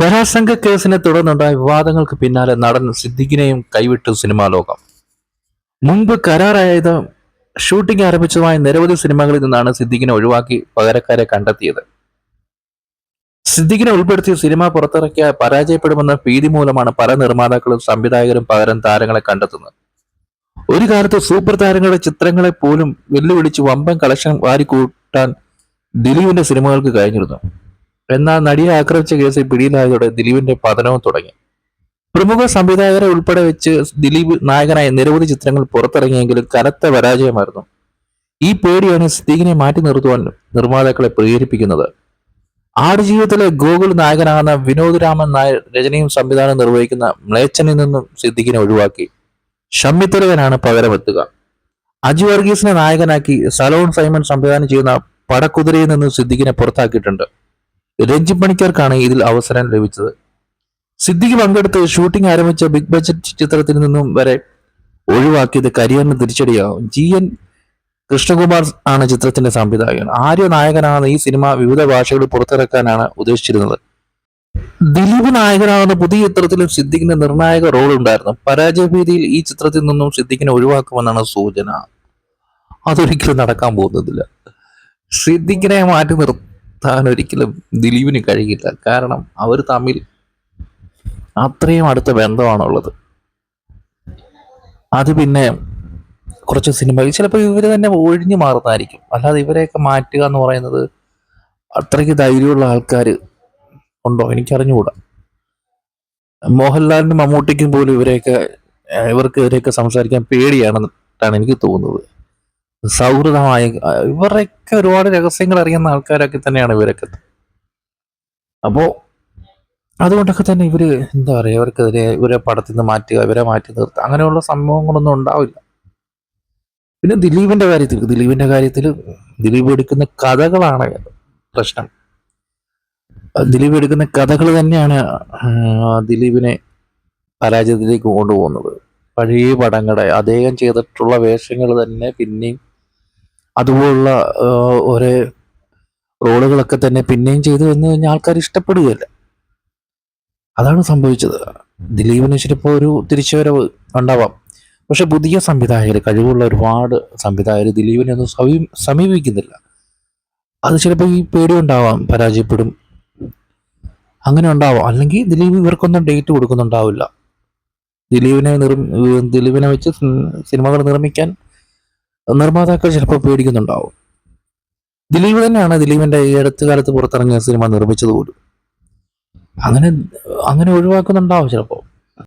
ബലാത്സംഗ കേസിനെ തുടർന്നുണ്ടായ വിവാദങ്ങൾക്ക് പിന്നാലെ നടൻ സിദ്ദിഖിനെയും കൈവിട്ടു സിനിമാ ലോകം. മുൻപ് കരാറായത് ഷൂട്ടിംഗ് ആരംഭിച്ചതുമായ നിരവധി സിനിമകളിൽ നിന്നാണ് സിദ്ദിഖിനെ ഒഴിവാക്കി പകരക്കാരെ കണ്ടെത്തിയത്. സിദ്ദിഖിനെ ഉൾപ്പെടുത്തിയ സിനിമ പുറത്തിറക്കിയ പരാജയപ്പെടുമെന്ന ഭീതി മൂലമാണ് പല നിർമ്മാതാക്കളും സംവിധായകരും പകരം താരങ്ങളെ കണ്ടെത്തുന്നത്. ഒരു കാലത്ത് സൂപ്പർ താരങ്ങളുടെ ചിത്രങ്ങളെ പോലും വെല്ലുവിളിച്ച് വമ്പൻ കളക്ഷൻ വാരിക്കൂട്ടാൻ ദിലീപിന്റെ സിനിമകൾക്ക് കഴിഞ്ഞിരുന്നു. എന്നാൽ നടിയെ ആക്രമിച്ച കേസിൽ പിടിയിലായതോടെ ദിലീപിന്റെ പതനവും തുടങ്ങി. പ്രമുഖ സംവിധായകരെ ഉൾപ്പെടെ വെച്ച് ദിലീപ് നായകനായ നിരവധി ചിത്രങ്ങൾ പുറത്തിറങ്ങിയെങ്കിലും കനത്ത പരാജയമായിരുന്നു. ഈ പേടിയാണ് സിദ്ദീഖിനെ മാറ്റി നിർത്തുവാൻ നിർമ്മാതാക്കളെ പ്രേരിപ്പിക്കുന്നത്. ആടുജീവിതത്തിലെ ഗോകുൽ നായകനാകുന്ന വിനോദ് രാമൻ നായർ രചനയും സംവിധാനം നിർവഹിക്കുന്ന മ്ലേച്ഛനിൽ നിന്നും സിദ്ദീഖിനെ ഒഴിവാക്കി. ഷമ്മിത്തലവനാണ് പകരമെത്തുക. അജു വർഗീസിനെ നായകനാക്കി സലോൺ സൈമൺ സംവിധാനം ചെയ്യുന്ന പടക്കുതിരയിൽ നിന്നും സിദ്ദീഖിനെ പുറത്താക്കിയിട്ടുണ്ട്. രഞ്ജി പണിക്കർക്കാണ് ഇതിൽ അവസരം ലഭിച്ചത്. സിദ്ദിഖ് പങ്കെടുത്ത് ഷൂട്ടിംഗ് ആരംഭിച്ച ബിഗ് ബജറ്റ് ചിത്രത്തിൽ നിന്നും വരെ ഒഴിവാക്കിയത് കരിയറിന് തിരിച്ചടിയാകും ജി എൻ കൃഷ്ണകുമാർ ആണ് ചിത്രത്തിന്റെ സംവിധായകൻ. ആര്യ നായകനാകുന്ന ഈ സിനിമ വിവിധ ഭാഷകളിൽ പുറത്തിറക്കാനാണ് ഉദ്ദേശിച്ചിരുന്നത്. ദിലീപ് നായകനാകുന്ന പുതിയ ചിത്രത്തിലും സിദ്ദിഖിന് നിർണായക റോൾ ഉണ്ടായിരുന്നു പരാജയഭീതിയിൽ ഈ ചിത്രത്തിൽ നിന്നും സിദ്ദിഖിനെ ഒഴിവാക്കുമെന്നാണ് സൂചന. അതൊരിക്കലും നടക്കാൻ പോകുന്നതില്ല. സിദ്ദിഖിനെ മാറ്റി നിർത്താൻ ഒരിക്കലും ദിലീപിന് കഴിയില്ല. കാരണം അവർ തമ്മിൽ അത്രയും അടുത്ത ബന്ധമാണുള്ളത്. അത് പിന്നെ കുറച്ച് സിനിമ ചിലപ്പോൾ ഇവർ തന്നെ ഒഴിഞ്ഞു മാറുന്നതായിരിക്കും. അല്ലാതെ ഇവരെയൊക്കെ മാറ്റുക എന്ന് പറയുന്നത് അത്രയ്ക്ക് ധൈര്യമുള്ള ആൾക്കാർ ഉണ്ടോ? എനിക്കറിഞ്ഞുകൂടാ. മോഹൻലാലിനും മമ്മൂട്ടിക്കും പോലും ഇവരെയൊക്കെ ഇവർക്ക് ഇവരെയൊക്കെ സംസാരിക്കാൻ പേടിയാണെന്നാണ് എനിക്ക് തോന്നുന്നത്. സൗഹൃദമായ ഇവരൊക്കെ ഒരുപാട് രഹസ്യങ്ങൾ അറിയുന്ന ആൾക്കാരൊക്കെ തന്നെയാണ് ഇവരൊക്കെ. അപ്പോ അതുകൊണ്ടൊക്കെ തന്നെ ഇവർ എന്താ പറയുക ഇവർക്കെതിരെ ഇവരെ പടത്തിൽ നിന്ന് മാറ്റുക ഇവരെ മാറ്റി നിർത്തുക അങ്ങനെയുള്ള സംഭവങ്ങളൊന്നും ഉണ്ടാവില്ല. പിന്നെ ദിലീപിന്റെ കാര്യത്തിൽ ദിലീപിന്റെ കാര്യത്തിൽ ദിലീപ് എടുക്കുന്ന കഥകളാണ് പ്രശ്നം. ദിലീപ് എടുക്കുന്ന കഥകൾ തന്നെയാണ് ദിലീപിനെ പരാജയത്തിലേക്ക് കൊണ്ടുപോകുന്നത്. പഴയ പടങ്ങളുടെ അദ്ദേഹം ചെയ്തിട്ടുള്ള വേഷങ്ങൾ തന്നെ പിന്നെയും അതുപോലുള്ള ഒരേ റോളുകളൊക്കെ തന്നെ പിന്നെയും ചെയ്തു എന്ന് കഴിഞ്ഞാൽ ആൾക്കാർ ഇഷ്ടപ്പെടുകയല്ല. അതാണ് സംഭവിച്ചത്. ദിലീപിന് ചിലപ്പോൾ ഒരു തിരിച്ചുവരവ് ഉണ്ടാവാം. പക്ഷെ പുതിയ സംവിധായകർ കഴിവുള്ള ഒരുപാട് സംവിധായകർ ദിലീപിനെ ഒന്നും സമീ- സമീപിക്കുന്നില്ല. അത് ചിലപ്പോൾ ഈ പേടി ഉണ്ടാവാം പരാജയപ്പെടും. അങ്ങനെ ഉണ്ടാവാം. അല്ലെങ്കിൽ ദിലീപ് ഇവർക്കൊന്നും ഡേറ്റ് കൊടുക്കുന്നുണ്ടാവില്ല. ദിലീപിനെ നിർ ദിലീപിനെ വെച്ച് സിനിമകൾ നിർമ്മിക്കാൻ നിർമ്മാതാക്കൾ ചിലപ്പോൾ പേടിക്കുന്നുണ്ടാവും. ദിലീപ് തന്നെയാണ് ദിലീപിന്റെ ഈ അടുത്ത കാലത്ത് പുറത്തിറങ്ങിയ സിനിമ നിർമ്മിച്ചത് പോലും. അങ്ങനെ അങ്ങനെ ഒഴിവാക്കുന്നുണ്ടാവും ചിലപ്പോ